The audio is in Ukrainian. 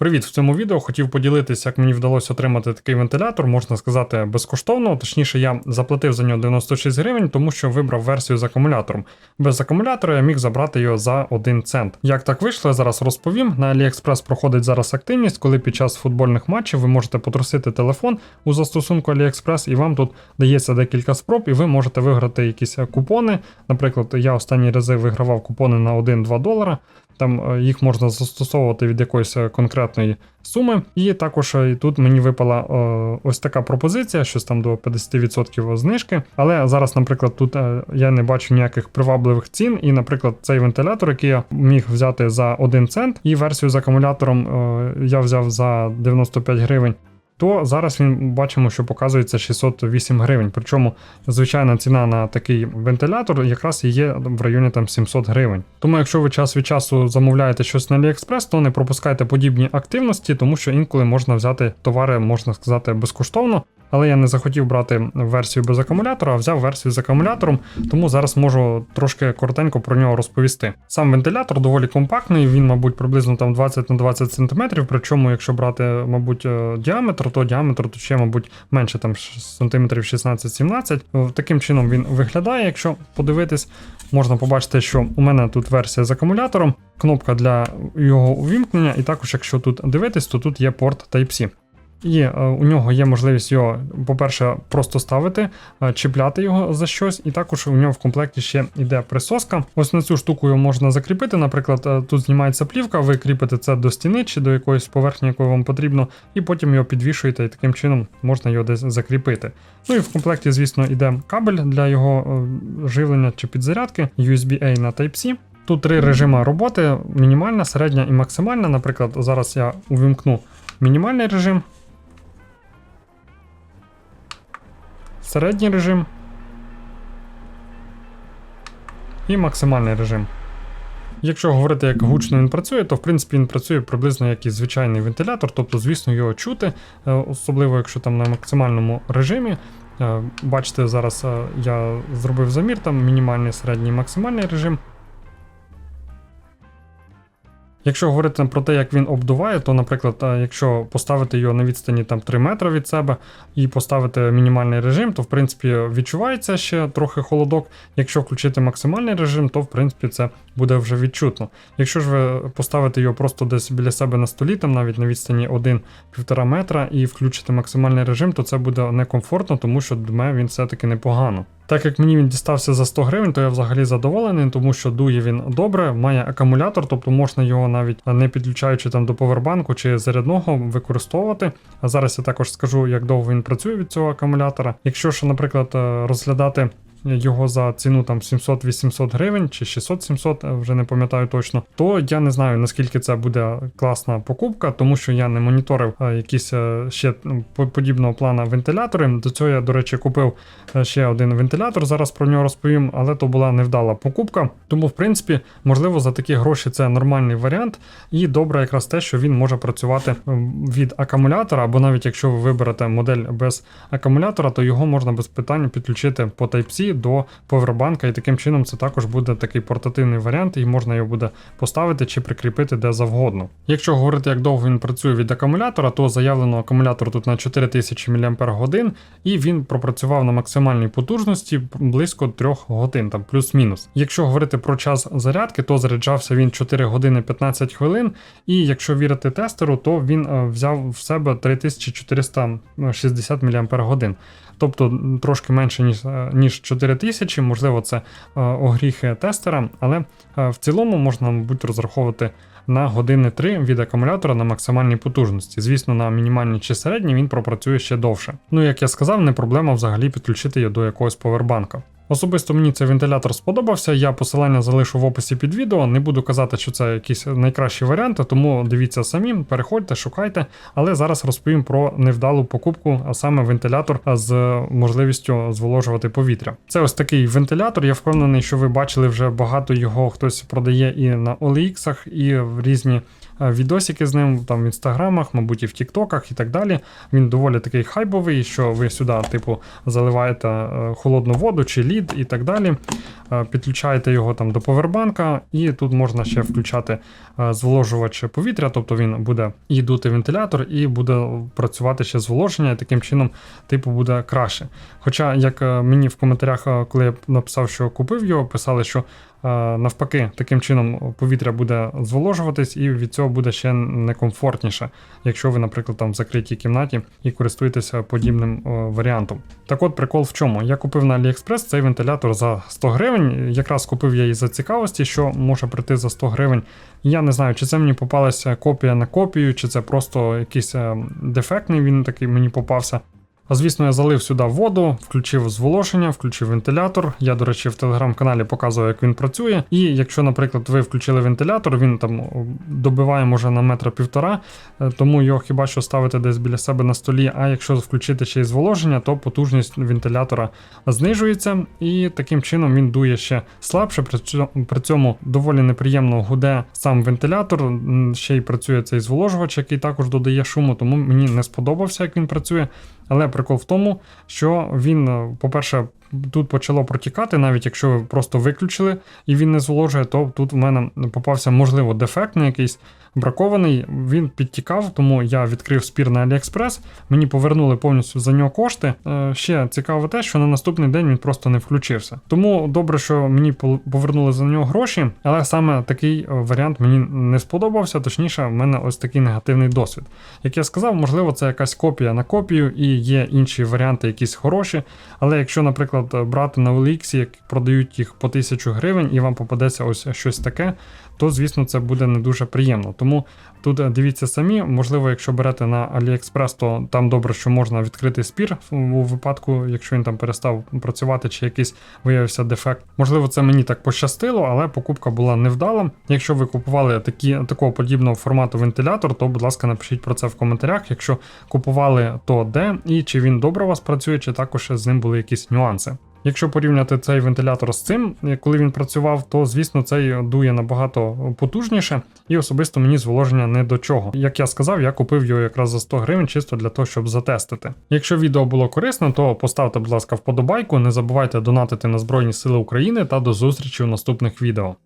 Привіт! В цьому відео хотів поділитися, як мені вдалося отримати такий вентилятор, можна сказати, безкоштовно. Точніше, я заплатив за нього 96 гривень, тому що вибрав версію з акумулятором. Без акумулятора я міг забрати його за 1 цент. Як так вийшло, я зараз розповім. На AliExpress проходить зараз активність, коли під час футбольних матчів ви можете потрусити телефон у застосунку AliExpress, і вам тут дається декілька спроб, і ви можете виграти якісь купони. Наприклад, я останні рази вигравав купони на 1-2 долара. Там е, їх можна застосовувати від якоїсь е, конкретної суми. І також е, і тут мені випала ось така пропозиція, щось там до 50% знижки. Але зараз, наприклад, тут я не бачу ніяких привабливих цін. І, наприклад, цей вентилятор, який я міг взяти за 1 цент, і версію з акумулятором я взяв за 95 гривень. То зараз він бачимо, що показується 608 гривень. Причому звичайна ціна на такий вентилятор якраз і є в районі там 700 гривень. Тому, якщо ви час від часу замовляєте щось на AliExpress, то не пропускайте подібні активності, тому що інколи можна взяти товари, можна сказати, безкоштовно. Але я не захотів брати версію без акумулятора, а взяв версію з акумулятором, тому зараз можу трошки коротенько про нього розповісти. Сам вентилятор доволі компактний, він, мабуть, приблизно там 20 на 20 см, причому, якщо брати, мабуть, е, діаметр, то діаметр тут ще, мабуть, менше там сантиметрів 16-17. Таким чином він виглядає. Якщо подивитись, можна побачити, що у мене тут версія з акумулятором, кнопка для його увімкнення, і також, якщо тут дивитись, то тут є порт Type-C. І е, у нього є можливість його, по-перше, просто ставити, е, чіпляти його за щось, і також у нього в комплекті ще йде присоска. Ось на цю штуку його можна закріпити. Наприклад, е, тут знімається плівка, ви кріпите це до стіни чи до якоїсь поверхні, якої вам потрібно, і потім його підвішуєте, і таким чином можна його десь закріпити. Ну і в комплекті, звісно, йде кабель для його живлення чи підзарядки, USB-A на Type-C. Тут три режими роботи: мінімальна, середня і максимальна. Наприклад, зараз я увімкну мінімальний режим. Середній режим і максимальний режим. Якщо говорити, як гучно він працює, то в принципі він працює приблизно як і звичайний вентилятор, тобто, звісно, його чути, е, особливо якщо там на максимальному режимі. Е, Бачите, зараз е, я зробив замір, там мінімальний, середній максимальний режим. Якщо говорити про те, як він обдуває, то, наприклад, якщо поставити його на відстані там 3 метри від себе і поставити мінімальний режим, то в принципі відчувається ще трохи холодок. Якщо включити максимальний режим, то в принципі це буде вже відчутно. Якщо ж ви поставите його просто десь біля себе на столі, там навіть на відстані 1-1,5 метра, і включите максимальний режим, то це буде некомфортно, тому що дме він все-таки непогано. Так як мені він дістався за 100 гривень, то я взагалі задоволений, тому що дує він добре, має акумулятор, тобто можна його навіть не підключаючи там до повербанку чи зарядного використовувати. А зараз я також скажу, як довго він працює від цього акумулятора. Якщо ж, наприклад, розглядати його за ціну там 700-800 гривень чи 600-700, вже не пам'ятаю точно, то я не знаю наскільки це буде класна покупка, тому що я не моніторив якісь ще ну, подібного плана вентилятори. До цього я, до речі, купив ще один вентилятор. Зараз про нього розповім, але то була невдала покупка. Тому, в принципі, можливо, за такі гроші це нормальний варіант, і добре, якраз те, що він може працювати від акумулятора, або навіть якщо ви виберете модель без акумулятора, то його можна без питань підключити по Type-C до повербанка, і таким чином це також буде такий портативний варіант, і можна його буде поставити чи прикріпити де завгодно. Якщо говорити, як довго він працює від акумулятора, то заявлено акумулятор тут на 4000 мАч, і він пропрацював на максимальній потужності близько 3 годин, там плюс-мінус. Якщо говорити про час зарядки, то заряджався він 4 години 15 хвилин, і якщо вірити тестеру, то він е, взяв в себе 3460 мАч. Тобто трошки менше ніж е, ніж 4000, можливо, це е, огріхи тестера, але е, в цілому можна, мабуть, розраховувати на години 3 від акумулятора на максимальній потужності. Звісно, на мінімальній чи середній він пропрацює ще довше. Ну, як я сказав, не проблема взагалі підключити його до якогось повербанка. Особисто мені цей вентилятор сподобався. Я посилання залишу в описі під відео. Не буду казати, що це якісь найкращі варіанти, тому дивіться самі, переходьте, шукайте. Але зараз розповім про невдалу покупку, а саме вентилятор з можливістю зволожувати повітря. Це ось такий вентилятор. Я впевнений, що ви бачили вже багато його хтось продає і на OLX, і в різні відосики з ним там в інстаграмах, мабуть, і в Тіктоках і так далі. Він доволі такий хайбовий, що ви сюди, типу, заливаєте е, холодну воду чи лід і так далі. Е, Підключаєте його там до повербанка, і тут можна ще включати е, зволожувач повітря, тобто він буде і дути вентилятор, і буде працювати ще зволоження, і таким чином, типу, буде краще. Хоча, як е, мені в коментарях, коли я написав, що купив його, писали, що навпаки, таким чином повітря буде зволожуватись, і від цього буде ще некомфортніше, якщо ви, наприклад, там в закритій кімнаті і користуєтеся подібним варіантом. Так от прикол в чому? Я купив на AliExpress цей вентилятор за 100 гривень. Якраз купив я її за цікавості, що може прийти за 100 гривень. Я не знаю, чи це мені попалася копія на копію, чи це просто якийсь е, дефектний він такий мені попався. Звісно, я залив сюди воду, включив зволоження, включив вентилятор. Я, до речі, в телеграм-каналі показував, як він працює. І якщо, наприклад, ви включили вентилятор, він там добиває може на метра півтора, е, тому його хіба що ставити десь біля себе на столі. А якщо включити ще й зволоження, то потужність вентилятора знижується, і таким чином він дує ще слабше. При цьому, доволі неприємно гуде сам вентилятор. Ще й працює цей зволожувач, який також додає шуму, тому мені не сподобався, як він працює. Але прикол в тому, що він, е, по-перше, тут почало протікати, навіть якщо ви просто виключили і він не зволожує, то тут в мене попався, можливо, дефектний якийсь бракований. Він підтікав, тому я відкрив спір на AliExpress, мені повернули повністю за нього кошти. Е, Ще цікаво те, що на наступний день він просто не включився. Тому добре, що мені повернули за нього гроші, але саме такий е, варіант мені не сподобався. Точніше, в мене ось такий негативний досвід. Як я сказав, можливо, це якась копія на копію, і є інші варіанти, якісь хороші. Але якщо, наприклад, брати на OLX, як продають їх по 1000 гривень, і вам попадеться ось щось таке, то звісно це буде не дуже приємно. Тому тут е, дивіться самі, можливо, якщо берете на AliExpress, то там добре, що можна відкрити спір у випадку, якщо він там перестав працювати, чи якийсь виявився дефект. Можливо, це мені так пощастило, але покупка була невдала. Якщо ви купували такі, такого подібного формату вентилятор, то, будь ласка, напишіть про це в коментарях. Якщо купували, то де і чи він добре у вас працює, чи також з ним були якісь нюанси. Якщо порівняти цей вентилятор з цим, е, коли він працював, то звісно цей дує набагато потужніше, і особисто мені зволоження не до чого. Як я сказав, я купив його якраз за 100 гривень, чисто для того, щоб затестити. Якщо відео було корисно, то поставте, будь ласка, вподобайку, не забувайте донатити на Збройні Сили України та до зустрічі у наступних відео.